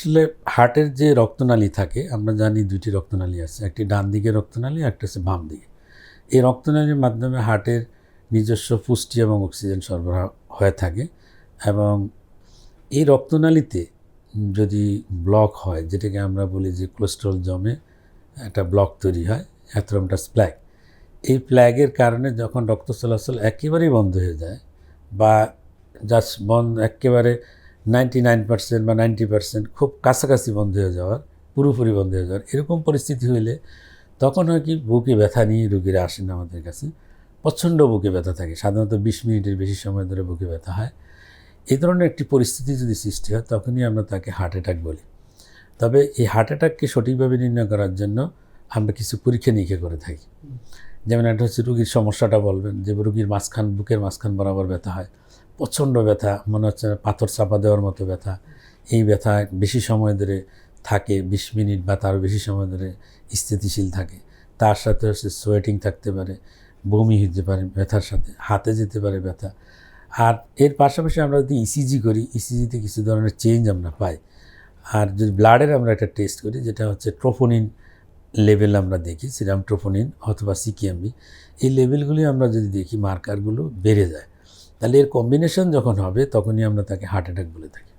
আসলে হার্টের যে রক্তনালী থাকে, আমরা জানি দুটি রক্তনালী আছে, একটি ডান দিকে রক্তনালী একটা হচ্ছে বাম দিকে। এই রক্তনালীর মাধ্যমে হার্টের নিজস্ব পুষ্টি এবং অক্সিজেন সরবরাহ হয়ে থাকে এবং এই রক্তনালীতে যদি ব্লক হয়, যেটাকে আমরা বলি যে কোলেস্ট্রল জমে একটা ব্লক তৈরি হয় অ্যাথ্রোমটাস প্ল্যাগ এই প্ল্যাগের কারণে যখন রক্ত চলাচল একেবারেই বন্ধ হয়ে যায় বা জাস্ট বন্ধ, একেবারে নাইনটি নাইন পার্সেন্ট বা নাইনটি পার্সেন্ট খুব কাছাকাছি বন্ধ হয়ে যাওয়ার, পুরোপুরি বন্ধ হয়ে যাওয়ার, এরকম পরিস্থিতি হইলে তখন হয় কি বুকে ব্যথা নিয়ে রুগীরা আসেন আমাদের কাছে। প্রচণ্ড বুকে ব্যথা থাকে, সাধারণত বিশ মিনিটের বেশি সময় ধরে বুকে ব্যথা হয়। এই ধরনের একটি পরিস্থিতি যদি সৃষ্টি হয়, তখনই আমরা তাকে হার্ট অ্যাটাক বলি। তবে এই হার্ট অ্যাটাককে সঠিকভাবে নির্ণয় করার জন্য আমরা কিছু পরীক্ষা নিরীক্ষা করে থাকি। যেমন একটা হচ্ছে রুগীর সমস্যাটা বলবেন, যে রুগীর মাঝখান, বুকের মাঝখান বরাবর ব্যথা হয়। প্রচণ্ড ব্যথা, মনে হচ্ছে পাথর চাপা দেওয়ার মতো ব্যথা। এই ব্যথা বেশি সময় ধরে থাকে, বিশ মিনিট বা তার বেশি সময় ধরে স্থিতিশীল থাকে। তার সাথে হচ্ছে সোয়েটিং থাকতে পারে, বমি হতে পারে, ব্যথার সাথে, হাতে যেতে পারে ব্যথা। আর এর পাশাপাশি আমরা যদি ইসিজি করি ইসিজিতে কিছু ধরনের চেঞ্জ আমরা পাই। আর যদি ব্লাডের আমরা একটা টেস্ট করি, যেটা হচ্ছে ট্রোফোনিন লেভেল আমরা দেখি সিরাম ট্রোফোনিন অথবা সিকিএমবি এই লেভেলগুলি আমরা যদি দেখি মার্কারগুলো বেড়ে যায়। তাহলে এর কম্বিনেশন যখন হবে তখনই আমরা তাকে হার্ট অ্যাটাক বলে থাকি।